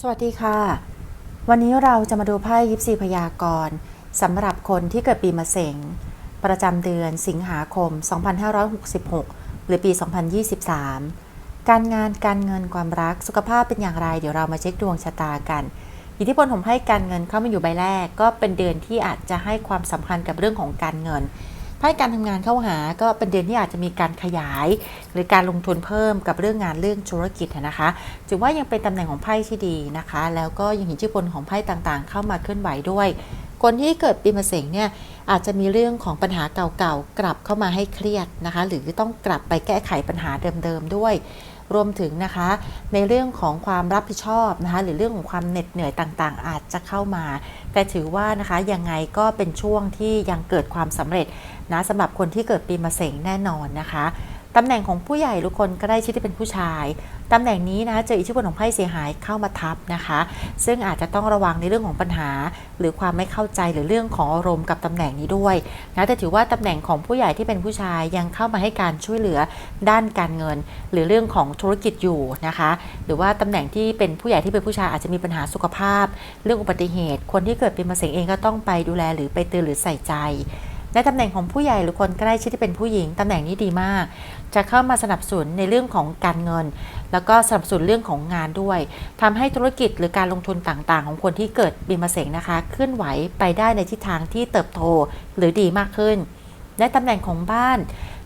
สวัสดีค่ะ วันนี้เราจะมาดูไพ่ยิปซีพยากรณ์สำหรับคนที่เกิดปีมะเสงประจำเดือนสิงหาคม 2566 หรือปี 2023 การงานการเงินความรักสุขภาพเป็นอย่างไร เดี๋ยวเรามาเช็คดวงชะตากันอิทธิพลของไพ่การเงินเข้ามาอยู่ใบแรก ก็เป็นเดือนที่อาจจะให้ความสำคัญกับเรื่องของการเงิน ถ้าการทำงานเข้าหาก็เป็นเดือนที่อาจจะมีการขยาย หรือการลงทุนเพิ่มกับเรื่องงานเรื่องธุรกิจนะคะถือว่ายังเป็นตำแหน่งของไพ่ที่ดีนะคะ แล้วก็ยังเห็นอิทธิพลของไพ่ต่างๆ เข้ามาเคลื่อนไหวด้วย คนที่เกิดปีมะเสงเนี่ยอาจจะมีเรื่องของปัญหาเก่าๆกลับเข้ามาให้เครียดนะคะ หรือต้องกลับไปแก้ไขปัญหาเดิมๆด้วย รวมถึงนะคะ ในเรื่องของความรับผิดชอบนะคะ หรือเรื่องของความเหน็ดเหนื่อยต่างๆ อาจจะเข้ามา แต่ถือว่านะคะยังไงก็เป็นช่วงที่ยังเกิดความสำเร็จนะสำหรับคนที่เกิดปีมะเสงแน่นอนนะคะ ตำแหน่งของผู้ใหญ่ทุกคนก็ได้ชื่อที่เป็นผู้ชาย ตำแหน่งนี้นะเจออิทธิพลของไพ่เสียหายเข้ามาทับนะคะ ซึ่งอาจจะต้องระวังในเรื่องของปัญหา หรือความไม่เข้าใจหรือเรื่องของอารมณ์กับตำแหน่งนี้ด้วยนะแต่ถือว่าตำแหน่งของผู้ใหญ่ที่เป็นผู้ชายยังเข้ามาให้การช่วยเหลือด้านการเงิน หรือเรื่องของธุรกิจอยู่นะคะ หรือว่าตำแหน่งที่เป็นผู้ใหญ่ที่เป็นผู้ชายอาจจะมีปัญหาสุขภาพ เรื่องอุบัติเหตุ คนที่เกิดเป็นมะเร็งเองก็ต้องไปดูแลหรือไปเตือนหรือใส่ใจในตำแหน่งของผู้ใหญ่หรือคนใกล้ชิดที่เป็นผู้หญิงตำแหน่งนี้ดีมาก จะเข้ามาสนับสนุนในเรื่องของการเงิน แล้วก็สนับสนุนเรื่องของงานด้วยทำให้ธุรกิจหรือการลงทุนต่างๆ ของคนที่เกิดปีมะเสงนะคะเคลื่อนไหวไปได้ในทิศทางที่เติบโตหรือดีมากขึ้นในตำแหน่งของบ้าน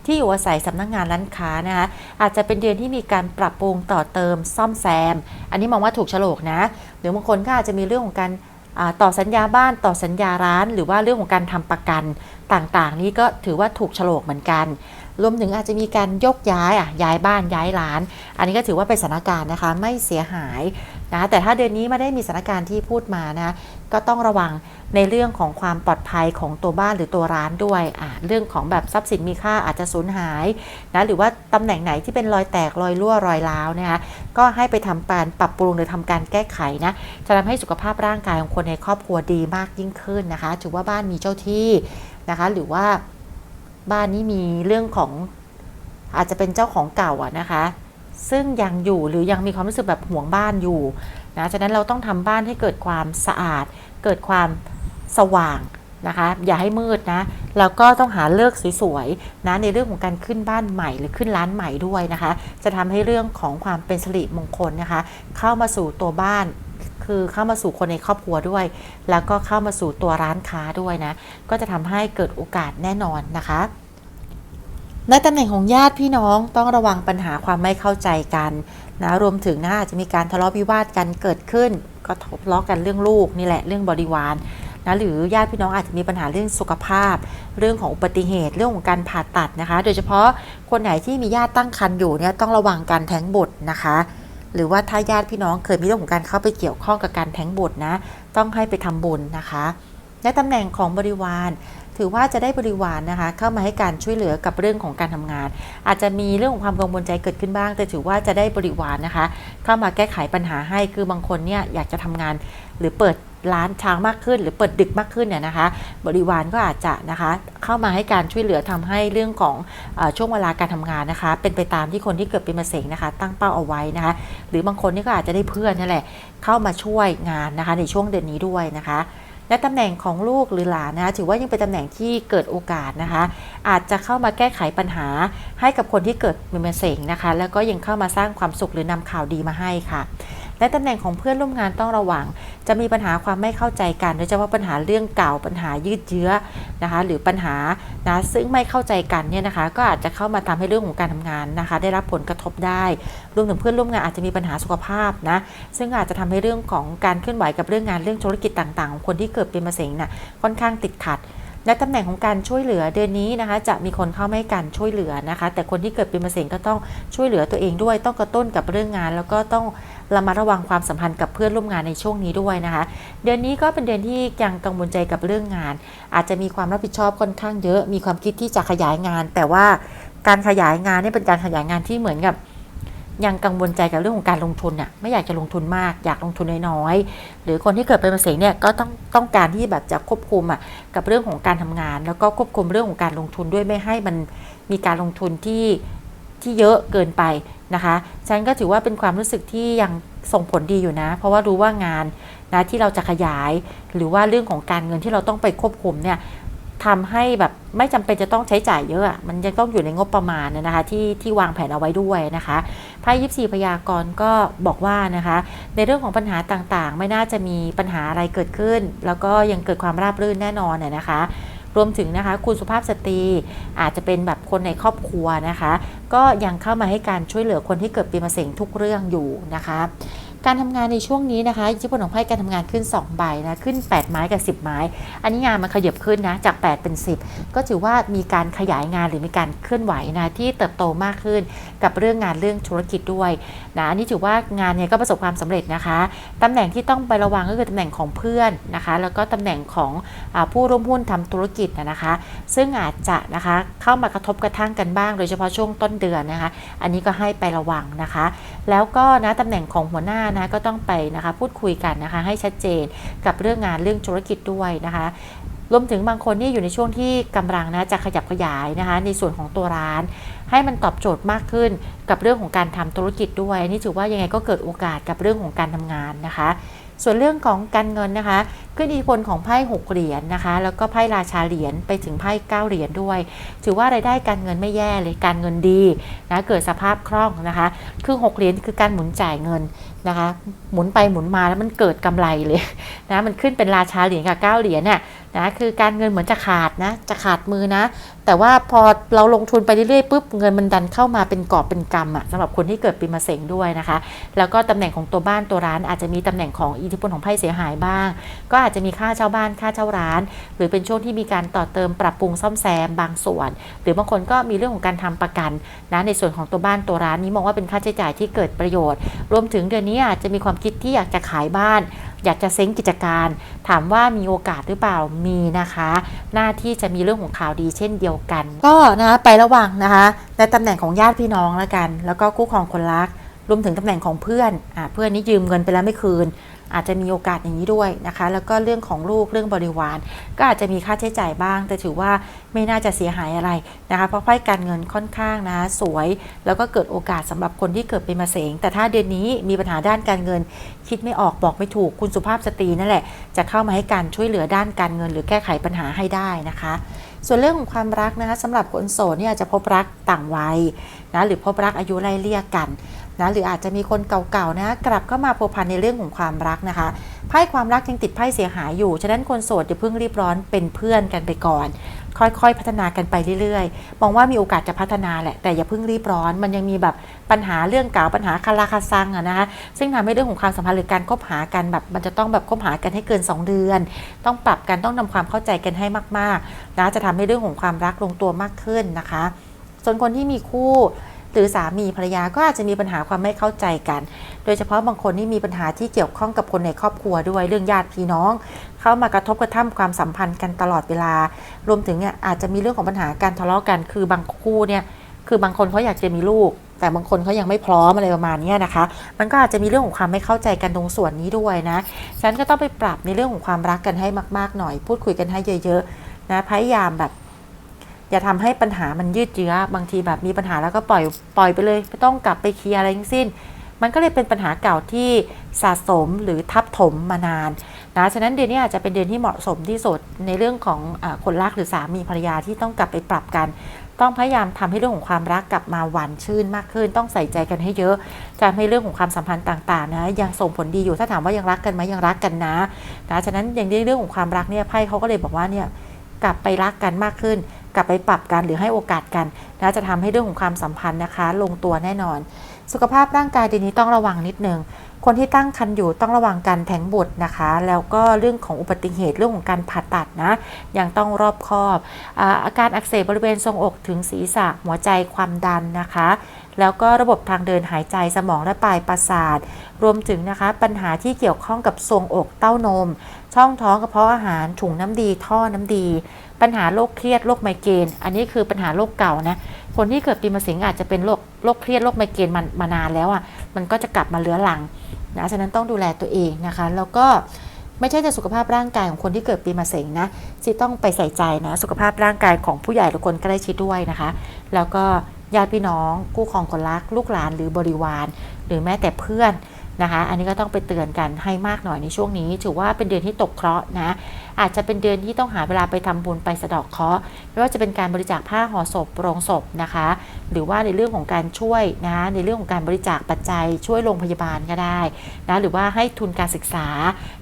ที่อยู่อาศัยสำนักงงานร้านค้านะคะอาจจะเป็นเดือนที่มีการปรับปรุงต่อเติมซ่อมแซม อันนี้มองว่าถูกฉลกนะ หรือบางคนก็อาจจะมีเรื่องของการต่อสัญญาบ้านต่อสัญญาร้าน หรือว่าเรื่องของการทำประกันต่างๆ นี้ก็ถือว่าถูกฉลกเหมือนกัน รวมถึงอาจจะมีการยกย้ายอะย้ายบ้านย้ายร้าน อันนี้ก็ถือว่าเป็นสถานการณ์นะคะไม่เสียหายนะแต่ถ้าเดือนนี้ไม่ได้มีสถานการณ์ที่พูดมานะก็ต้องระวังในเรื่องของความปลอดภัยของตัวบ้านหรือตัวร้านด้วยอะเรื่องของแบบทรัพย์สินมีค่าอาจจะสูญหายนะหรือว่าตำแหน่งไหนที่เป็นรอยแตกรอยรั่วรอยร้าวนะคะก็ให้ไปทำการปรับปรุงหรือทำการแก้ไขนะจะทำให้สุขภาพร่างกายของคนในครอบครัวดีมากยิ่งขึ้นนะคะ ถือว่าบ้านมีเจ้าที่นะคะ หรือว่า บ้านนี้มีเรื่องของอาจจะเป็นเจ้าของเก่าอะนะคะ ซึ่งยังอยู่หรือยังมีความรู้สึกแบบห่วงบ้านอยู่นะฉะนั้นเราต้องทำบ้านให้เกิดความสะอาด เกิดความสว่างนะคะ อย่าให้มืดนะแล้วก็ต้องหาเลิกสวยๆนะในเรื่องของการขึ้นบ้านใหม่หรือขึ้นร้านใหม่ด้วยนะคะ จะทำให้เรื่องของความเป็นสิริมงคลนะคะ เข้ามาสู่ตัวบ้าน คือเข้ามาสู่คนในครอบครัวด้วย แล้วก็เข้ามาสู่ตัวร้านค้าด้วยนะ ก็จะทำให้เกิดโอกาสแน่นอนนะคะในตำแหน่งของญาติพี่น้องต้องระวังปัญหาความไม่เข้าใจกันนะรวมถึงนะอาจจะมีการทะเลาะวิวาทกันเกิดขึ้น ก็ทะเลาะกันเรื่องลูกนี่แหละเรื่องบริวารนะหรือญาติพี่น้องอาจจะมีปัญหาเรื่องสุขภาพ เรื่องของอุบัติเหตุเรื่องของการผ่าตัดนะคะ โดยเฉพาะคนไหนที่มีญาติตั้งครรภ์อยู่เนี่ยต้องระวังการแท้งบุตรนะคะ หรือว่าถ้าญาติพี่น้องเคยมีเรื่องของการเข้าไปเกี่ยวข้องกับการแท้งบุตรนะ ต้องให้ไปทำบุญนะคะในตำแหน่งของบริวาร ถือว่าจะได้บริวารนะคะ เข้ามาให้การช่วยเหลือกับเรื่องของการทำงาน อาจจะมีเรื่องของความกังวลใจเกิดขึ้นบ้าง แต่ถือว่าจะได้บริวารนะคะ เข้ามาแก้ไขปัญหาให้คือบางคนเนี่ยอยากจะทำงานหรือเปิด ร้านช้างมากขึ้น หรือเปิดดึกมากขึ้นเนี่ยนะคะ บริวารก็อาจจะนะคะเข้ามาให้การช่วยเหลือทำให้เรื่องของอช่วงเวลาการทำงานนะคะ เป็นไปตามที่คนที่เกิดเป็นมะเสงนะคะ ตั้งเป้าเอาไว้นะคะ หรือบางคนนี่ก็อาจจะได้เพื่อนนั่นแหละเข้ามาช่วยงานนะคะในช่วงเดือนนี้ด้วยนะคะและตำแหน่งของลูกหรือหลานนะคะถือว่ายังเป็นตำแหน่งที่เกิดโอกาสนะคะ อาจจะเข้ามาแก้ไขปัญหาให้กับคนที่เกิดเป็นมะเสงนะคะ แล้วก็ยังเข้ามาสร้างความสุขหรือนำข่าวดีมาให้ค่ะ และตำแหน่งของเพื่อนร่วมงานต้องระวัง จะมีปัญหาความไม่เข้าใจกันโดยเฉพาะปัญหาเรื่องเก่าปัญหายืดเยื้อนะคะ หรือปัญหานะซึ่งไม่เข้าใจกันเนี่ยนะคะ ก็อาจจะเข้ามาทำให้เรื่องของการทำงานนะคะ ได้รับผลกระทบได้ รวมถึงเพื่อนร่วมงานอาจจะมีปัญหาสุขภาพนะ ซึ่งอาจจะทำให้เรื่องของการเคลื่อนไหวกับเรื่องงานเรื่องธุรกิจต่างๆ ของคนที่เกิดเป็นมะเร็งน่ะค่อนข้างติดขัด และตำแหน่งของการช่วยเหลือเดือนนี้นะคะ จะมีคนเข้ามาให้การช่วยเหลือนะคะ แต่คนที่เกิดเป็นมะเร็งก็ต้องช่วยเหลือตัวเองด้วย ต้องกระตุ้นกับเรื่องงาน แล้วก็ต้องระมัดระวังความสัมพันธ์กับเพื่อนร่วมงานในช่วงนี้ด้วยนะคะ เดือนนี้ก็เป็นเดือนที่ยังกังวลใจกับเรื่องงาน อาจจะมีความรับผิดชอบค่อนข้างเยอะ มีความคิดที่จะขยายงาน แต่ว่าการขยายงานนี่เป็นการขยายงานที่เหมือนกับ ยังกังวลใจกับเรื่องของการลงทุนน่ะไม่อยากจะลงทุนมากอยากลงทุนน้อยๆหรือคนที่เกิดเป็นมะเร็งเนี่ยก็ต้องต้องการที่แบบจะควบคุมอะกับเรื่องของการทำงาน แล้วก็ควบคุมเรื่องของการลงทุนด้วยไม่ให้มันมีการลงทุนที่ที่เยอะเกินไปนะคะฉันก็ถือว่าเป็นความรู้สึกที่ยังส่งผลดีอยู่นะ เพราะว่ารู้ว่างานนะที่เราจะขยาย หรือว่าเรื่องของการเงินที่เราต้องไปควบคุมเนี่ย ทำให้แบบไม่จำเป็นจะต้องใช้จ่ายเยอะ มันยังต้องอยู่ในงบประมาณนะนะคะที่ที่วางแผนเอาไว้ด้วยนะคะไพ่ยิปซีพยากรณ์ก็บอกว่านะคะ ในเรื่องของปัญหาต่างๆ ไม่น่าจะมีปัญหาอะไรเกิดขึ้น แล้วก็ยังเกิดความราบรื่นแน่นอนน่ยนะคะรวมถึงนะคะคุณสุภาพสตรีอาจจะเป็นแบบคนในครอบครัวนะคะ ก็ยังเข้ามาให้การช่วยเหลือคนที่เกิดปีมะเสงทุกเรื่องอยู่นะคะ การทำงานในช่วงนี้นะคะอิทธิพลของไพ่การทำงานขึ้น 2 ใบนะขึ้น 8 ไม้กับ 10 ไม้ อันนี้งานมันขยับขึ้นนะจาก 8 เป็น 10 ก็ถือว่ามีการขยายงานหรือมีการเคลื่อนไหวนะที่เติบโตมากขึ้นกับเรื่องงานเรื่องธุรกิจด้วยนะอันนี้ถือว่างานเนี่ยก็ประสบความสำเร็จนะคะตำแหน่งที่ต้องไประวังก็คือตำแหน่งของเพื่อนนะคะ แล้วก็ตำแหน่งของอผู้ร่วมหุ้นทำธุรกิจนะคะ ซึ่งอาจจะนะคะเข้ามากระทบกระทั่งกันบ้าง โดยเฉพาะช่วงต้นเดือนนะคะ อันนี้ก็ให้ไประวังนะคะ แล้วก็นะตำแหน่งของหัวหน้านะก็ต้องไปนะคะพูดคุยกันนะคะให้ชัดเจนกับเรื่องงานเรื่องธุรกิจด้วยนะคะรวมถึงบางคนนี่อยู่ในช่วงที่กำลังนะจะขยับขยายนะคะ ในส่วนของตัวร้าน ให้มันตอบโจทย์มากขึ้นกับเรื่องของการทำธุรกิจด้วยอันนี่ถือว่ายังไงก็เกิดโอกาสกับเรื่องของการทำงานนะคะ ส่วนเรื่องของการเงินนะคะ ขึ้นอิทธิพลของไพ่หกเหรียญนะคะ แล้วก็ไพ่ราชาเหรียญไปถึงไพ่เก้าเหรียญด้วย ถือว่ารายได้การเงินไม่แย่เลยการเงินดีนะเกิดสภาพคล่องนะคะ คือหกเหรียญคือการหมุนจ่ายเงิน นะคะ หมุนไปหมุนมาแล้วมันเกิดกำไรเลยนะมันขึ้นเป็นราชาเหรียญกับเก้าเหรียญเนี่ยนะคือการเงินเหมือนจะขาดนะจะขาดมือนะ แต่ว่าพอเราลงทุนไปเรื่อยๆปุ๊บเงินมันดันเข้ามาเป็นกอบเป็นกำอะสำหรับคนที่เกิดปีมะเสงด้วยนะคะ แล้วก็ตำแหน่งของตัวบ้านตัวร้านอาจจะมีตำแหน่งของอิทธิพลของไพ่เสียหายบ้าง ก็อาจจะมีค่าเช่าบ้านค่าเช่าร้าน หรือเป็นช่วงที่มีการต่อเติมปรับปรุงซ่อมแซมบางส่วน หรือบางคนก็มีเรื่องของการทำประกันนะในส่วนของตัวบ้านตัวร้านนี้มองว่าเป็นค่าใช้จ่ายที่เกิดประโยชน์ รวมถึงเดือนนี้อาจจะมีความคิดที่อยากจะขายบ้าน อยากจะเซ้งกิจการ ถามว่ามีโอกาสหรือเปล่ามีนะคะ หน้าที่จะมีเรื่องของข่าวดีเช่นเดียวกัน ก็นะไประวังนะคะ ในตำแหน่งของญาติพี่น้องแล้วกัน แล้วก็คู่ครองคนรักรวมถึงตำแหน่งของเพื่อนอ่าเพื่อนนี้ยืมเงินไปแล้วไม่คืน อาจจะมีโอกาสอย่างนี้ด้วยนะคะ แล้วก็เรื่องของลูกเรื่องบริวาร ก็อาจจะมีค่าใช้จ่ายบ้าง แต่ถือว่าไม่น่าจะเสียหายอะไรนะคะ เพราะไพ่การเงินค่อนข้างนะสวย แล้วก็เกิดโอกาสสำหรับคนที่เกิดเป็นมะเสงแต่ถ้าเดือนนี้มีปัญหาด้านการเงิน คิดไม่ออกบอกไม่ถูกคุณสุภาพสตรีนั่นแหละ จะเข้ามาให้การช่วยเหลือด้านการเงิน หรือแก้ไขปัญหาให้ได้นะคะ ส่วนเรื่องของความรักนะคะสำหรับคนโสดเนี่ยอาจจะพบรักต่างวัยนะหรือพบรักอายุไล่เลี่ยกัน นะหรืออาจจะมีคนเก่าๆนะกลับเข้ามาพัวพันในเรื่องของความรักนะคะไพ่ความรักยังติดไพ่เสียหายอยู่ ฉะนั้นคนโสดอย่าเพิ่งรีบร้อนเป็นเพื่อนกันไปก่อน ค่อยๆ พัฒนากันไปเรื่อยๆ มองว่ามีโอกาสจะพัฒนาแหละ แต่อย่าเพิ่งรีบร้อน มันยังมีแบบปัญหาเรื่องเก่าปัญหาคาราคาซังอะนะคะซึ่งทำให้เรื่องของความสัมพันธ์หรือการคบหากันแบบมันจะต้องแบบคบหากันให้เกิน 2 เดือน ต้องปรับกันต้องนำความเข้าใจกันให้มากๆนะจะทำให้เรื่องของความรักลงตัวมากขึ้นนะคะ ส่วนคนที่มีคู่ หรือสามีภรรยาก็อาจจะมีปัญหาความไม่เข้าใจกัน โดยเฉพาะบางคนที่มีปัญหาที่เกี่ยวข้องกับคนในครอบครัวด้วยเรื่องญาติพี่น้อง เข้ามากระทบกระทั่งความสัมพันธ์กันตลอดเวลา รวมถึงเนี่ยอาจจะมีเรื่องของปัญหาการทะเลาะกัน คือบางคู่เนี่ยคือบางคนเขาอยากจะมีลูก แต่บางคนเขายังไม่พร้อมอะไรประมาณนี้นะคะ มันก็อาจจะมีเรื่องของความไม่เข้าใจกันตรงส่วนนี้ด้วยนะฉันก็ต้องไปปรับในเรื่องของความรักกันให้มาก ๆ หน่อย พูดคุยกันให้เยอะๆนะพยายามแบบ อย่าทำให้ปัญหามันยืดเยื้อบางทีแบบมีปัญหาแล้วก็ปล่อยปล่อยไปเลย ไม่ต้องกลับไปเคลียร์อะไรทั้งสิ้น มันก็เลยเป็นปัญหาเก่าที่สะสมหรือทับถมมานานนะฉะนั้นเดือนนี้อาจจะเป็นเดือนที่เหมาะสมที่สุดในเรื่องของอคนรักหรือสามีภรรยาที่ต้องกลับไปปรับกัน ต้องพยายามทำให้เรื่องของความรักกลับมาหวานชื่นมากขึ้น ต้องใส่ใจกันให้เยอะจะทำให้เรื่องของความสัมพันธ์ต่างๆนะยังส่งผลดีอยู่ถ้าถามว่ายังรักกันไหมยังรักกันนะนะฉะนั้นอย่างในเรื่องของความรักเนี่ยไพ่เขาก็เลยบอกว่าเนี่ยกลับไปรักกันมากขึ้น กลับไปปรับกันหรือให้โอกาสกันนะจะทำให้เรื่องของความสัมพันธ์นะคะ ลงตัวแน่นอน สุขภาพร่างกายเดือนนี้ต้องระวังนิดนึงคนที่ตั้งครรภ์อยู่ต้องระวังการแท้งบุตรนะคะ แล้วก็เรื่องของอุบัติเหตุเรื่องของการผ่าตัดนะยังต้องรอบคอบอาอาการอักเสบบริเวณทรงอกถึงศีรษะหัวใจความดันนะคะ แล้วก็ระบบทางเดินหายใจสมองและปลายประสาท รวมถึงนะคะปัญหาที่เกี่ยวข้องกับทรงอกเต้านม ช่องท้องกระเพาะอาหารถุงน้ำดีท่อน้ำดี ปัญหาโรคเครียดโรคไมเกรนอันนี้คือปัญหาโรคเก่านะคนที่เกิดปีมะเสงอาจจะเป็นโรคโรคเครียดโรคไมเกรนมันมานานแล้วอะมันก็จะกลับมาเลื้อรังนะฉะนั้นต้องดูแลตัวเองนะคะ แล้วก็ไม่ใช่แต่สุขภาพร่างกายของคนที่เกิดปีมะเสงนะที่ต้องไปใส่ใจนะ สุขภาพร่างกายของผู้ใหญ่หรือคนใกล้ชิดด้วยนะคะ แล้วก็ญาติพี่น้องคู่ครองคนรัก ลูกหลานหรือบริวาร หรือแม้แต่เพื่อน นะคะ อันนี้ก็ต้องไปเตือนกันให้มากหน่อยในช่วงนี้ ถือว่าเป็นเดือนที่ตกเคราะห์นะ อาจจะเป็นเดือนที่ต้องหาเวลาไปทำบุญไปสะดอกเคราะห์ไม่ว่าจะเป็นการบริจาคผ้าห่อศพโรงศพนะคะ หรือว่าในเรื่องของการช่วยนะในเรื่องของการบริจาคปัจจัยช่วยโรงพยาบาลก็ได้นะหรือว่าให้ทุนการศึกษา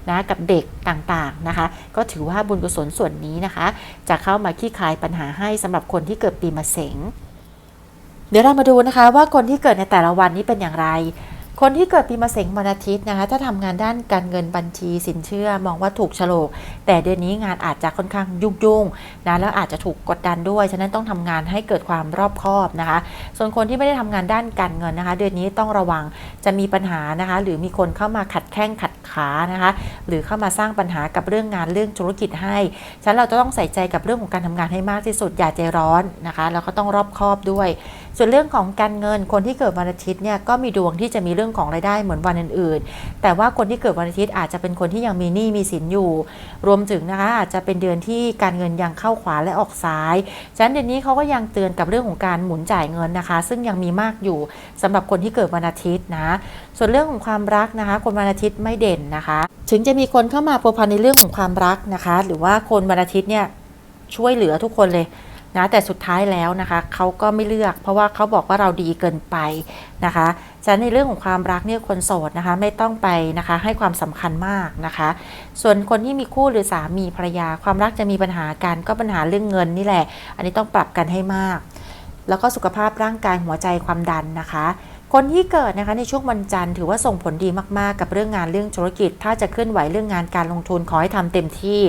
นะกับเด็กต่างๆนะคะ ก็ถือว่าบุญกุศลส่วนนี้นะคะ จะเข้ามาขี้คลายปัญหาให้สำหรับคนที่เกิดปีมะเสงเดี๋ยวเรามาดูนะคะว่าคนที่เกิดในแต่ละวันนี้เป็นอย่างไร คนที่เกิดปีมะเสงวันอาทิตย์นะคะ ถ้าทำงานด้านการเงินบัญชีสินเชื่อมองว่าถูกฉลก แต่เดือนนี้งานอาจจะค่อนข้างยุ่งยุ่งๆนะแล้วอาจจะถูกกดดันด้วย ฉะนั้นต้องทำงานให้เกิดความรอบคอบนะคะ ส่วนคนที่ไม่ได้ทำงานด้านการเงินนะคะ เดือนนี้ต้องระวังจะมีปัญหานะคะ หรือมีคนเข้ามาขัดแข้งขัดขานะคะ หรือเข้ามาสร้างปัญหากับเรื่องงานเรื่องธุรกิจให้ ฉะนั้นเราจะต้องใส่ใจกับเรื่องของการทำงานให้มากที่สุดอย่าใจร้อนนะคะแล้วก็ต้องรอบคอบด้วย ส่วนเรื่องของการเงินคนที่เกิดวันอาทิตย์เนี่ยก็มีดวงที่จะมีเรื่องของรายได้เหมือนวันอื่นๆ แต่ว่าคนที่เกิดวันอาทิตย์อาจจะเป็นคนที่ยังมีหนี้มีสินอยู่ รวมถึงนะคะอาจจะเป็นเดือนที่การเงินยังเข้าขวาและออกซ้ายฉะนั้นเดือนนี้เขาก็ยังเตือนกับเรื่องของการหมุนจ่ายเงินนะคะ ซึ่งยังมีมากอยู่สำหรับคนที่เกิดวันอาทิตย์นะ ส่วนเรื่องของความรักนะคะ คนวันอาทิตย์ไม่เด่นนะคะ ถึงจะมีคนเข้ามาพัวพันในเรื่องของความรักนะคะ หรือว่าคนวันอาทิตย์เนี่ยช่วยเหลือทุกคนเลย นะแต่สุดท้ายแล้วนะคะเขาก็ไม่เลือก เพราะว่าเขาบอกว่าเราดีเกินไปนะคะฉะนั้นในเรื่องของความรักเนี่ยคนโสดนะคะไม่ต้องไปนะคะให้ความสำคัญมากนะคะ ส่วนคนที่มีคู่หรือสามีภรรยาความรักจะมีปัญหากันก็ปัญหาเรื่องเงินนี่แหละ อันนี้ต้องปรับกันให้มาก แล้วก็สุขภาพร่างกายหัวใจความดันนะคะ คนที่เกิดนะคะในช่วงวันจันทร์ถือว่าส่งผลดีมากๆ กับเรื่องงานเรื่องธุรกิจ ถ้าจะเคลื่อนไหวเรื่องงานการลงทุนขอให้ทำเต็มที่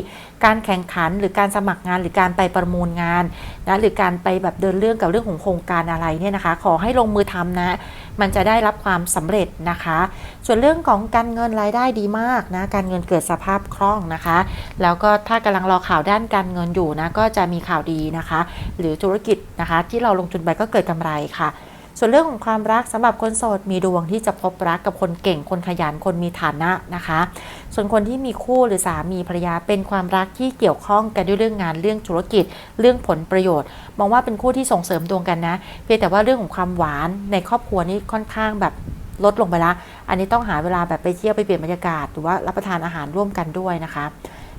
การแข่งขันหรือการสมัครงานหรือการไปประมูลงานนะหรือการไปแบบเดินเรื่องกับเรื่องของโครงการอะไรเนี่ยนะคะ ขอให้ลงมือทำนะ มันจะได้รับความสำเร็จนะคะ ส่วนเรื่องของการเงินรายได้ดีมากนะการเงินเกิดสภาพคล่องนะคะ แล้วก็ถ้ากำลังรอข่าวด้านการเงินอยู่นะก็จะมีข่าวดีนะคะ หรือธุรกิจนะคะ ที่เราลงทุนไปก็เกิดกำไรค่ะ ส่วนเรื่องของความรักสำหรับคนโสดมีดวงที่จะพบรักกับคนเก่งคนขยันคนมีฐานะนะคะ ส่วนคนที่มีคู่หรือสามีภรรยาเป็นความรักที่เกี่ยวข้องกันด้วยเรื่องงานเรื่องธุรกิจ เรื่องผลประโยชน์ มองว่าเป็นคู่ที่ส่งเสริมดวงกันนะ เพียงแต่ว่าเรื่องของความหวานในครอบครัวนี่ค่อนข้างแบบลดลงไปละ อันนี้ต้องหาเวลาแบบไปเที่ยวไปเปลี่ยนบรรยากาศ หรือว่ารับประทานอาหารร่วมกันด้วยนะคะ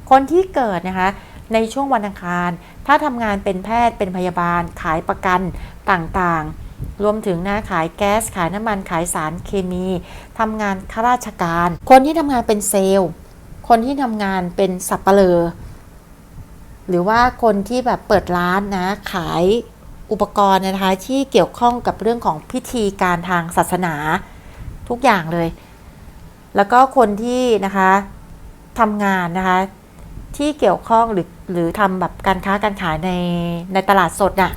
คนที่เกิดนะคะในช่วงวันอังคาร ถ้าทำงานเป็นแพทย์เป็นพยาบาลขายประกันต่างๆ รวมถึงนะขายแก๊สขายน้ำมันขายสารเคมีทำงานข้าราชการ คนที่ทำงานเป็นเซลล์ คนที่ทำงานเป็นสับปะเลอหรือว่าคนที่แบบเปิดร้านนะขายอุปกรณ์นะคะที่เกี่ยวข้องกับเรื่องของพิธีการทางศาสนาทุกอย่างเลย แล้วก็คนที่นะคะทำงานนะคะที่เกี่ยวข้องหรือหรือทำแบบการค้าการขายในในตลาดสดน่ะ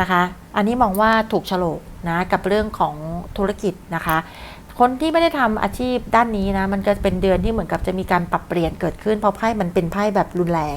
นะคะ อันนี้มองว่าถูกฉลกนะกับเรื่องของธุรกิจนะคะ คนที่ไม่ได้ทำอาชีพด้านนี้นะ มันก็เป็นเดือนที่เหมือนกับจะมีการปรับเปลี่ยนเกิดขึ้นเพราะไพ่มันเป็นไพ่แบบรุนแรง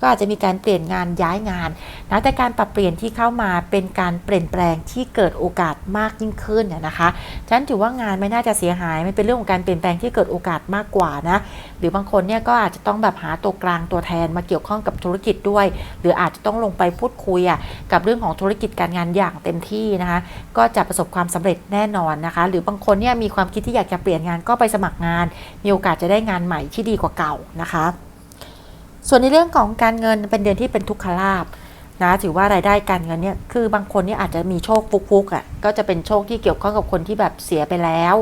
ก็อาจจะมีการเปลี่ยนงานย้ายงานนะแต่การปรับเปลี่ยนที่เข้ามาเป็นการเปลี่ยนแปลงที่เกิดโอกาสมากยิ่งขึ้นเนี่ยนะคะฉะนั้นถือว่างานไม่น่าจะเสียหายมันเป็นเรื่องของการเปลี่ยนแปลงที่เกิดโอกาสมากกว่านะหรือบางคนเนี่ยก็อาจจะต้องแบบหาตัวกลางตัวแทนมาเกี่ยวข้องกับธุรกิจด้วย หรืออาจจะต้องลงไปพูดคุยอะกับเรื่องของธุรกิจการงานอย่างเต็มที่นะคะก็จะประสบความสำเร็จแน่นอนนะคะ หรือบางคนเนี่ยมีความความคิดที่อยากจะเปลี่ยนงานก็ไปสมัครงาน มีโอกาสจะได้งานใหม่ที่ดีกว่าเก่านะคะ ส่วนในเรื่องของการเงินเป็นเดือนที่เป็นทุกขลาบนะถือว่ารายได้การเงินเนี่ยคือบางคนเนี่ยอาจจะมีโชคฟุกๆอะก็จะเป็นโชคที่เกี่ยวข้องกับคนที่แบบเสียไปแล้ว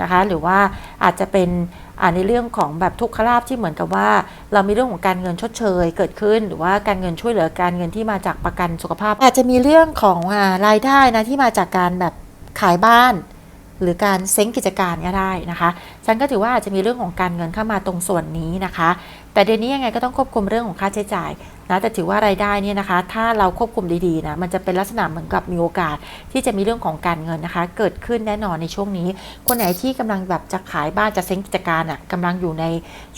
นะคะ หรือว่าอาจจะเป็นในเรื่องของแบบทุกขลาบที่เหมือนกับว่า เรามีเรื่องของการเงินชดเชยเกิดขึ้น หรือว่าการเงินช่วยเหลือการเงินที่มาจากประกันสุขภาพ อาจจะมีเรื่องของอรายได้นะที่มาจากการแบบขายบ้าน หรือการเซ้งกิจการก็ได้นะคะฉันก็ถือว่าอาจจะมีเรื่องของการเงินเข้ามาตรงส่วนนี้นะคะ แต่เดือนนี้ยังไงก็ต้องควบคุมเรื่องของค่าใช้จ่าย นะแต่ถือว่ารายได้เนี่ยนะคะ ถ้าเราควบคุมดีๆนะมันจะเป็นลักษณะเหมือนกับมีโอกาส ที่จะมีเรื่องของการเงินนะคะ เกิดขึ้นแน่นอนในช่วงนี้ คนไหนที่กำลังแบบจะขายบ้านจะเซ้งกิจการอะกำลังอยู่ใน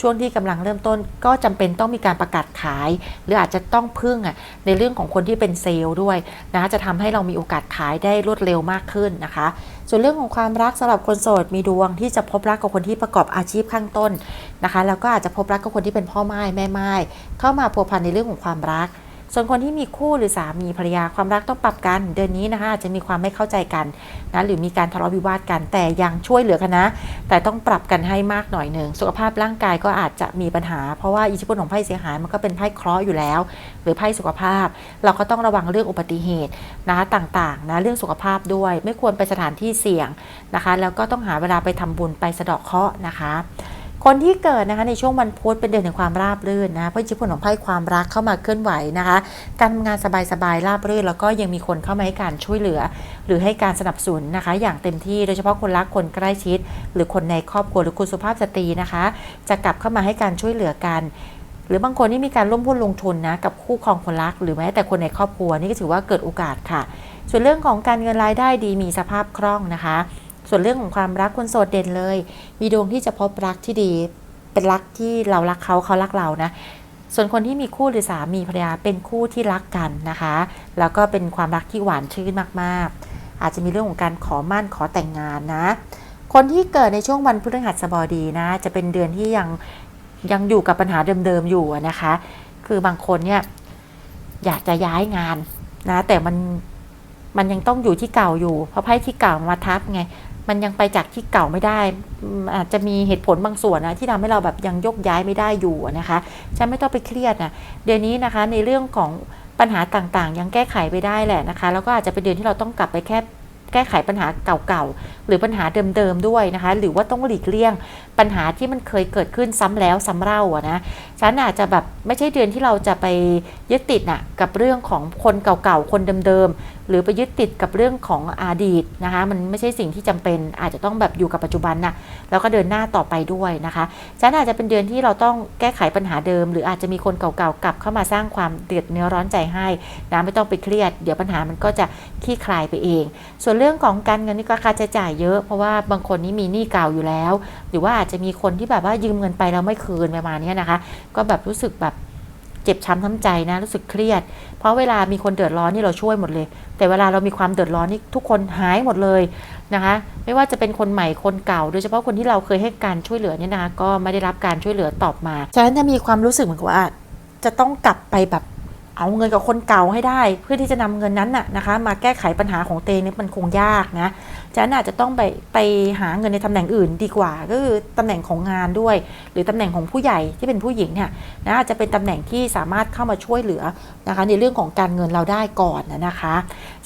ช่วงที่กำลังเริ่มต้น ก็จำเป็นต้องมีการประกาศขาย หรืออาจจะต้องพึ่งอะในเรื่องของคนที่เป็นเซลล์ด้วยนะจะทำให้เรามีโอกาสขายได้รวดเร็วมากขึ้นนะคะ ส่วนเรื่องของความรักสำหรับคนโสดมีดวงที่จะพบรักกับคนที่ประกอบอาชีพข้างต้นนะคะ แล้วก็อาจจะพบรักกับคนที่เป็นพ่อไม้แม่ไม้เข้ามาพัวพันในเรื่องของความรัก ส่วนคนที่มีคู่หรือสามีภรรยาความรักต้องปรับกัน เดือนนี้นะคะอาจจะมีความไม่เข้าใจกันนะหรือมีการทะเลาะวิวาทกันแต่ยังช่วยเหลือกันนะ แต่ต้องปรับกันให้มากหน่อยหนึ่งสุขภาพร่างกายก็อาจจะมีปัญหา เพราะว่าอิทธิพลของไพ่เสียหายมันก็เป็นไพ่เคราะห์อยู่แล้ว หรือไพ่สุขภาพ เราก็ต้องระวังเรื่องอุบัติเหตุนะคะต่างๆนะเรื่องสุขภาพด้วย ไม่ควรไปสถานที่เสี่ยงนะคะ แล้วก็ต้องหาเวลาไปทำบุญไปสะเดาะเคราะห์นะคะ คนที่เกิดนะคะในช่วงวันพุธเป็นเดือนแห่งความราบรื่นนะเพราะอิทธิพลของไพ่ความรักเข้ามาเคลื่อนไหวนะคะ การทำงานสบายๆราบรื่น แล้วก็ยังมีคนเข้ามาให้การช่วยเหลือ หรือให้การสนับสนุนนะคะ อย่างเต็มที่โดยเฉพาะคนรักคนใกล้ชิด หรือคนในครอบครัวหรือคุณสุภาพสตรีนะคะ จะกลับเข้ามาให้การช่วยเหลือกันหรือบางคนที่มีการร่วมหุ้นลงทุนนะกับคู่ครองคนรัก หรือแม้แต่คนในครอบครัวนี่ก็ถือว่าเกิดโอกาสค่ะ ส่วนเรื่องของการเงินรายได้ดีมีสภาพคล่องนะคะ ส่วนเรื่องของความรักคนโสดเด่นเลย มีดวงที่จะพบรักที่ดี เป็นรักที่เรารักเขาเขารักเรานะ ส่วนคนที่มีคู่หรือสามีภรรยาเป็นคู่ที่รักกันนะคะ แล้วก็เป็นความรักที่หวานชื่นมากๆ อาจจะมีเรื่องของการขอมั่นขอแต่งงานนะ คนที่เกิดในช่วงวันพฤหัสบดีนะ จะเป็นเดือนที่ยังยังอยู่กับปัญหาเดิมๆอยู่นะคะ คือบางคนเนี่ยอยากจะย้ายงานนะ แต่มันมันยังต้องอยู่ที่เก่าอยู่ เพราะไพ่ที่เก่ามาทับไง มันยังไปจากที่เก่าไม่ได้ อาจจะมีเหตุผลบางส่วนนะที่ทำให้เราแบบยังยกย้ายไม่ได้อยู่นะคะฉันไม่ต้องไปเครียดนะเดือนนี้นะคะในเรื่องของปัญหาต่างๆ ยังแก้ไขไปได้แหละนะคะ แล้วก็อาจจะเป็นเดือนที่เราต้องกลับไปแค่แก้ไขปัญหาเก่า หรือปัญหาเดิมๆด้วยนะคะ หรือว่าต้องหลีกเลี่ยงปัญหาที่มันเคยเกิดขึ้นซ้ำแล้วซ้ำเล่าอะนะฉันอาจจะแบบไม่ใช่เดือนที่เราจะไปยึดติดน่ะกับเรื่องของคนเก่าๆคนเดิมๆหรือไปยึดติดกับเรื่องของอดีตนะคะ มันไม่ใช่สิ่งที่จำเป็นอาจจะต้องแบบอยู่กับปัจจุบันน่ะแล้วก็เดินหน้าต่อไปด้วยนะคะฉันอาจจะเป็นเดือนที่เราต้องแก้ไขปัญหาเดิม หรืออาจจะมีคนเก่าๆกลับเข้ามาสร้างความเดือดเนื้อร้อนใจให้นะไม่ต้องไปเครียด เดี๋ยวปัญหามันก็จะคลี่คลายไปเอง ส่วนเรื่องของการเงินนี่ก็ค่าใช้จ่ายเยอะ เพราะว่าบางคนนี่มีหนี้เก่าอยู่แล้ว หรือว่าอาจจะมีคนที่แบบว่ายืมเงินไปแล้วไม่คืนประมาณนี้นะคะ ก็แบบรู้สึกแบบเจ็บช้ำทั้งใจนะรู้สึกเครียด เพราะเวลามีคนเดือดร้อนนี่เราช่วยหมดเลย แต่เวลาเรามีความเดือดร้อนนี่ทุกคนหายหมดเลยนะคะ ไม่ว่าจะเป็นคนใหม่คนเก่า โดยเฉพาะคนที่เราเคยให้การช่วยเหลือเนี่ยนะคะก็ไม่ได้รับการช่วยเหลือตอบมาฉะนั้นจะมีความรู้สึกเหมือนกับว่าจะต้องกลับไปแบบ เอาเงินกับคนเก่าให้ได้ เพื่อที่จะนำเงินนั้นน่ะนะคะ มาแก้ไขปัญหาของเตงเนี่ยมันคงยากนะฉะนั้นอาจจะต้องไปไปหาเงินในตำแหน่งอื่นดีกว่า ก็คือตำแหน่งของงานด้วย หรือตำแหน่งของผู้ใหญ่ที่เป็นผู้หญิงเนี่ยนะอาจจะเป็นตำแหน่งที่สามารถเข้ามาช่วยเหลือนะคะในเรื่องของการเงินเราได้ก่อนนะคะ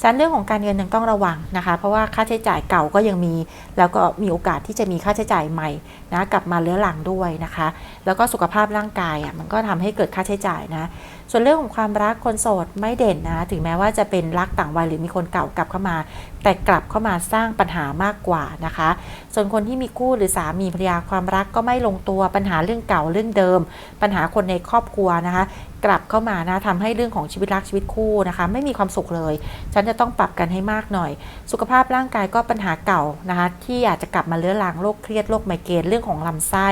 ฉะนั้นเรื่องของการเงินยังต้องระวังนะคะ เพราะว่าค่าใช้จ่ายเก่าก็ยังมี แล้วก็มีโอกาสที่จะมีค่าใช้จ่ายใหม่นะกลับมาเลื้อหลังด้วยนะคะ แล้วก็สุขภาพร่างกายอะมันก็ทำให้เกิดค่าใช้จ่ายนะ ส่วนเรื่องของความรักคนโสดไม่เด่นนะ ถึงแม้ว่าจะเป็นรักต่างวัยหรือมีคนเก่ากลับเข้ามา แต่กลับเข้ามาสร้างปัญหามากกว่านะคะ ส่วนคนที่มีคู่หรือสามีภรรยาความรักก็ไม่ลงตัวปัญหาเรื่องเก่าเรื่องเดิม ปัญหาคนในครอบครัวนะคะกลับเข้ามานะทำให้เรื่องของชีวิตรักชีวิตคู่นะคะ ไม่มีความสุขเลย ฉันจะต้องปรับกันให้มากหน่อย สุขภาพร่างกายก็ปัญหาเก่านะคะ ที่อาจจะกลับมาเลื้อรังโรคเครียดโรคไมเกรนเรื่องของลำไส้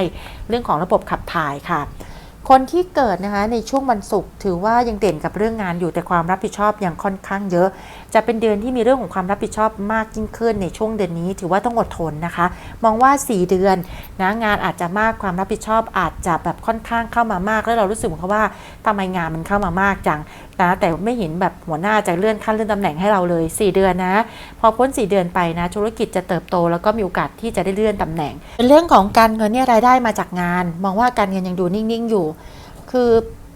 เรื่องของระบบขับถ่ายค่ะ คนที่เกิดนะคะในช่วงวันศุกร์ถือว่ายังเด่นกับเรื่องงานอยู่แต่ความรับผิดชอบยังค่อนข้างเยอะ จะเป็นเดือนที่มีเรื่องของความรับผิดชอบมากยิ่งขึ้นในช่วงเดือนนี้ ถือว่าต้องอดทนนะคะ มองว่า 4 เดือนนะงานอาจจะมากความรับผิดชอบอาจจะแบบค่อนข้างเข้ามามาก แล้วเรารู้สึกเหมือนว่าทำไมงานมันเข้ามามากจังนะแต่ไม่เห็นแบบหัวหน้าจะเลื่อนขั้นเลื่อนตำแหน่งให้เราเลย 4 เดือนนะ พอพ้น 4 เดือนไปนะ ธุรกิจจะเติบโต แล้วก็มีโอกาสที่จะได้เลื่อนตำแหน่งเป็นเรื่องของการเงินเนี่ยรายได้มาจากงาน มองว่าการเงินยังดูนิ่งๆอยู่ คือ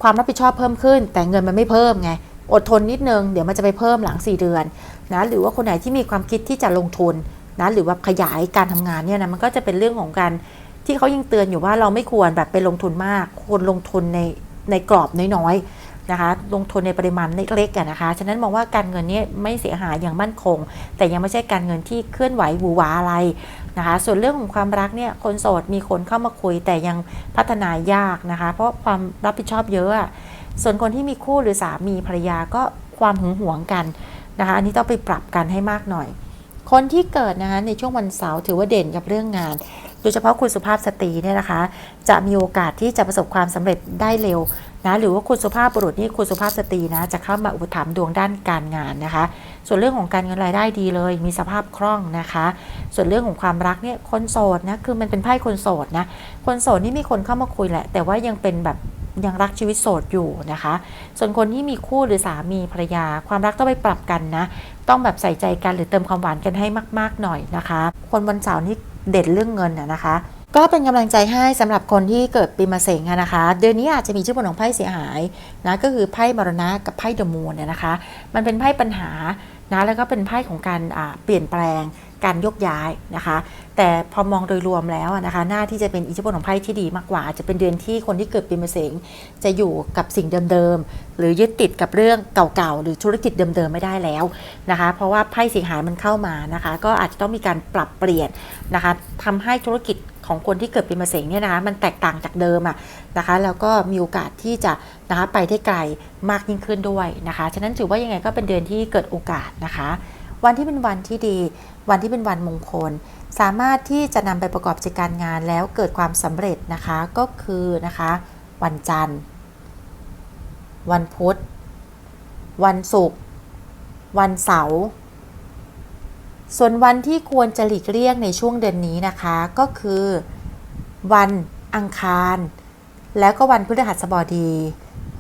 ความรับผิดชอบเพิ่มขึ้น แต่เงินมันไม่เพิ่มไง อดทนนิดนึง เดี๋ยวมันจะไปเพิ่มหลัง 4 เดือนนะหรือว่าคนไหนที่มีความคิดที่จะลงทุนนะหรือว่าขยายการทำงานเนี่ยนะมันก็จะเป็นเรื่องของการที่เขายังเตือนอยู่ว่าเราไม่ควรแบบไปลงทุนมาก ควรลงทุนในในกรอบน้อยๆนะคะ ลงทุนในปริมาณเล็กๆนะคะ ฉะนั้นมองว่าการเงินนี้ไม่เสียหายอย่างมั่นคง แต่ยังไม่ใช่การเงินที่เคลื่อนไหวหวือหวาอะไรนะคะ ส่วนเรื่องของความรักเนี่ยคนโสดมีคนเข้ามาคุยแต่ยังพัฒนายากนะคะ เพราะความรับผิดชอบเยอะ ส่วนคนที่มีคู่หรือสามีภรรยาก็ความหึงหวงกันนะคะ อันนี้ต้องไปปรับกันให้มากหน่อย คนที่เกิดนะคะในช่วงวันเสาร์ถือว่าเด่นกับเรื่องงาน โดยเฉพาะคุณสุภาพสตรีเนี่ยนะคะ จะมีโอกาสที่จะประสบความสำเร็จได้เร็วนะ หรือว่าคุณสุภาพบุรุษนี่คุณสุภาพสตรีนะจะเข้ามาอุปถัมภ์ดวงด้านการงานนะคะ ส่วนเรื่องของการเงินรายได้ดีเลย มีสภาพคล่องนะคะ ส่วนเรื่องของความรักเนี่ยคนโสดนะคือมันเป็นไพ่คนโสดนะ คนโสดนี่มีคนเข้ามาคุยแหละ แต่ว่ายังเป็นแบบ ยังรักชีวิตโสดอยู่นะคะ ส่วนคนที่มีคู่หรือสามีภรรยา ความรักต้องไปปรับกันนะ ต้องแบบใส่ใจกันหรือเติมความหวานกันให้มาก ๆหน่อยนะคะ คนวันเสาร์นี่เด่นเรื่องเงินนะคะก็เป็นกำลังใจให้สำหรับคนที่เกิดปีมะเสงอะนะคะ เดือนนี้อาจจะมีชื่อผลของไพ่เสียหายนะก็คือไพ่มรณะกับไพ่เดอะมูนเนี่ยนะคะ มันเป็นไพ่ปัญหานะแล้วก็เป็นไพ่ของการเปลี่ยนแปลงการยกย้ายนะคะ แต่พอมองโดยรวมแล้วนะคะหน้าที่จะเป็นอิทธิพลของไพ่ที่ดีมากกว่า จะเป็นเดือนที่คนที่เกิดปีมะเสงจะอยู่กับสิ่งเดิมๆหรือยึดติดกับเรื่องเก่าๆหรือธุรกิจเดิมๆไม่ได้แล้วนะคะ เพราะว่าไพ่สียหายมันเข้ามานะคะ ก็อาจจะต้องมีการปรับเปลี่ยนนะคะทำให้ธุรกิจของคนที่เกิดปีมะเสงเนี่ยนะคะมันแตกต่างจากเดิมอะนะคะ แล้วก็มีโอกาสที่จะนะคะไปได้ไกลมากยิ่งขึ้นด้วยนะคะฉะนั้นถือว่ายังไงก็เป็นเดือนที่เกิดโอกาสนะคะ วันที่เป็นวันที่ดี วันที่เป็นวันมงคล สามารถที่จะนำไปประกอบกิจการงานแล้วเกิดความสำเร็จนะคะก็คือนะคะ วันจันทร์ วันพุธ วันศุกร์วันเสาร์ส่วนวันที่ควรจะหลีกเลี่ยงในช่วงเดือนนี้นะคะ ก็คือ วันอังคาร แล้วก็วันพฤหัสบดี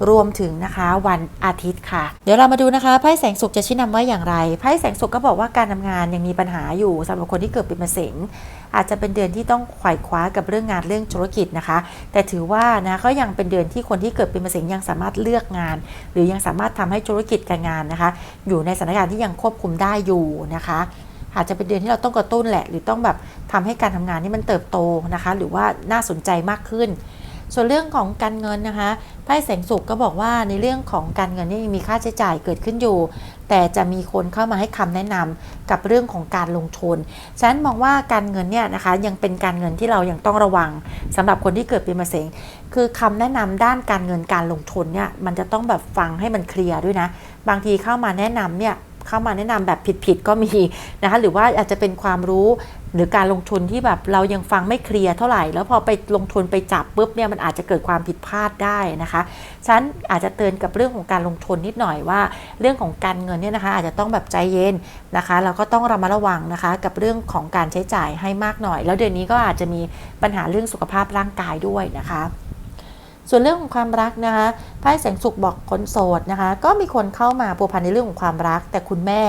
รวมถึงนะคะวันอาทิตย์ค่ะ เดี๋ยวเรามาดูนะคะไพ่แสงสุขจะชี้นำว่าอย่างไรไพ่แสงสุขก็บอกว่าการทำงานยังมีปัญหาอยู่สำหรับคนที่เกิดปีมะเส็งอาจจะเป็นเดือนที่ต้องขว่คว้ากับเรื่องงานเรื่องธุรกิจนะคะ แต่ถือว่านะก็ยังเป็นเดือนที่คนที่เกิดปีมะเส็งยังสามารถเลือกงาน หรือยังสามารถทำให้ธุรกิจการงานนะคะ อยู่ในสถานการณ์ที่ยังควบคุมได้อยู่นะคะอาจจะเป็นเดือนที่เราต้องกระตุ้นแหละ หรือต้องแบบทำให้การทำงานนี่มันเติบโตนะคะ หรือว่าน่าสนใจมากขึ้น ส่วนเรื่องของการเงินนะคะไพ่แสงสุขก็บอกว่าในเรื่องของการเงินนี่มีค่าใช้จ่ายเกิดขึ้นอยู่ แต่จะมีคนเข้ามาให้คำแนะนำกับเรื่องของการลงทุนฉะนั้นมองว่าการเงินเนี่ยนะคะยังเป็นการเงินที่เรายังต้องระวังสำหรับคนที่เกิดปีมะเสงคือคำแนะนำด้านการเงินการลงทุนเนี่ยมันจะต้องแบบฟังให้มันเคลียร์ด้วยนะ บางทีเข้ามาแนะนำเนี่ยเข้ามาแนะนำแบบผิดๆก็มีนะคะหรือว่าอาจจะเป็นความรู้ หรือการลงทุนที่แบบเรายังฟังไม่เคลียร์เท่าไหร่ แล้วพอไปลงทุนไปจับปุ๊บเนี่ยมันอาจจะเกิดความผิดพลาดได้นะคะฉันอาจจะเตือนกับเรื่องของการลงทุนนิดหน่อยว่า เรื่องของการเงินเนี่ยนะคะอาจจะต้องแบบใจเย็นนะคะเราก็ต้องระมัดระวังนะคะ กับเรื่องของการใช้จ่ายให้มากหน่อย แล้วเดือนนี้ก็อาจจะมีปัญหาเรื่องสุขภาพร่างกายด้วยนะคะส่วนเรื่องของความรักนะคะไพ่แสงสุขบอกคนโสดนะคะ ก็มีคนเข้ามาพัวพันในเรื่องของความรัก แต่คุณแม่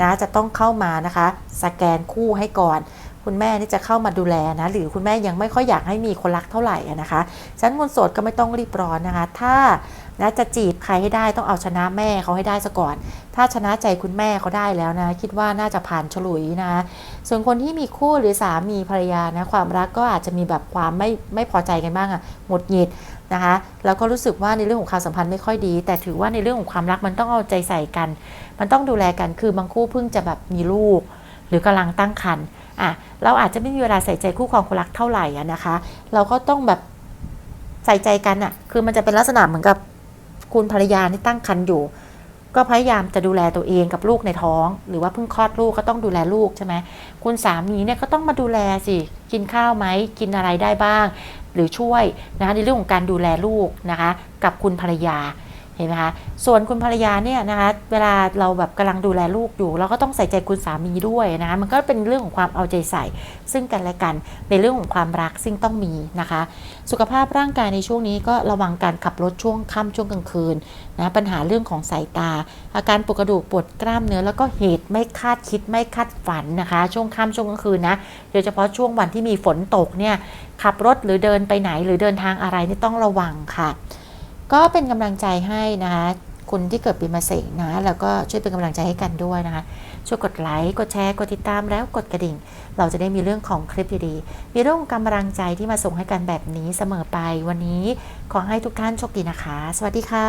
นะจะต้องเข้ามานะคะ สแกนคู่ให้ก่อน คุณแม่นี่จะเข้ามาดูแลนะ หรือคุณแม่ยังไม่ค่อยอยากให้มีคนรักเท่าไหร่นะคะชั้นคนโสดก็ไม่ต้องรีบร้อนนะคะ ถ้านะจะจีบใครให้ได้ต้องเอาชนะแม่เขาให้ได้ซะก่อน ถ้าชนะใจคุณแม่เขาได้แล้วนะ คิดว่าน่าจะผ่านฉลุยนะ ส่วนคนที่มีคู่หรือสามีภรรยานะความรักก็อาจจะมีแบบความไม่ไม่พอใจกันบ้างอะหงุดหงิดนะคะแล้วก็รู้สึกว่าในเรื่องของความสัมพันธ์ไม่ค่อยดี แต่ถือว่าในเรื่องของความรักมันต้องเอาใจใส่กัน มันต้องดูแลกันคือบางคู่เพิ่งจะแบบมีลูก หรือกำลังตั้งครรภ์อะเราอาจจะไม่มีเวลาใส่ใจคู่ครองคนรักเท่าไหร่อะนะคะ เราก็ต้องแบบใส่ใจกันอะคือมันจะเป็นลักษณะเหมือนกับคุณภรรยาที่ตั้งครรภ์อยู่ ก็พยายามจะดูแลตัวเองกับลูกในท้อง หรือว่าเพิ่งคลอดลูกก็ต้องดูแลลูกใช่ไหมคุณสามีเนี่ยก็ต้องมาดูแลสิกินข้าวไหมกินอะไรได้บ้าง หรือช่วยนะคะในเรื่องของการดูแลลูกนะคะ กับคุณภรรยา เห็นไหมคะส่วนคุณภรรยาเนี่ยนะคะเวลาเราแบบกำลังดูแลลูกอยู่ เราก็ต้องใส่ใจคุณสามีด้วยนะคะมันก็เป็นเรื่องของความเอาใจใส่ ซึ่งกันและกันในเรื่องของความรักซึ่งต้องมีนะคะ สุขภาพร่างกายในช่วงนี้ก็ระวังการขับรถช่วงค่ำช่วงกลางคืนนะปัญหาเรื่องของสายตา อาการปวดกระดูกปวดกล้ามเนื้อแล้วก็เหตุไม่คาดคิดไม่คาดฝันนะคะ ช่วงค่ำช่วงกลางคืนนะโดยเฉพาะช่วงวันที่มีฝนตกเนี่ยขับรถหรือเดินไปไหนหรือเดินทางอะไรนี่ต้องระวังค่ะ ก็เป็นกำลังใจให้นะคะคุณที่เกิดปีมะเสงนะแล้วก็ช่วยเป็นกำลังใจให้กันด้วยนะคะ ช่วยกดไลค์กดแชร์กดติดตามแล้วกดกระดิ่ง เราจะได้มีเรื่องของคลิปดีๆ มีเรื่องของกำลังใจที่มาส่งให้กันแบบนี้เสมอไปวันนี้ขอให้ทุกท่านโชคดีนะคะ สวัสดีค่ะ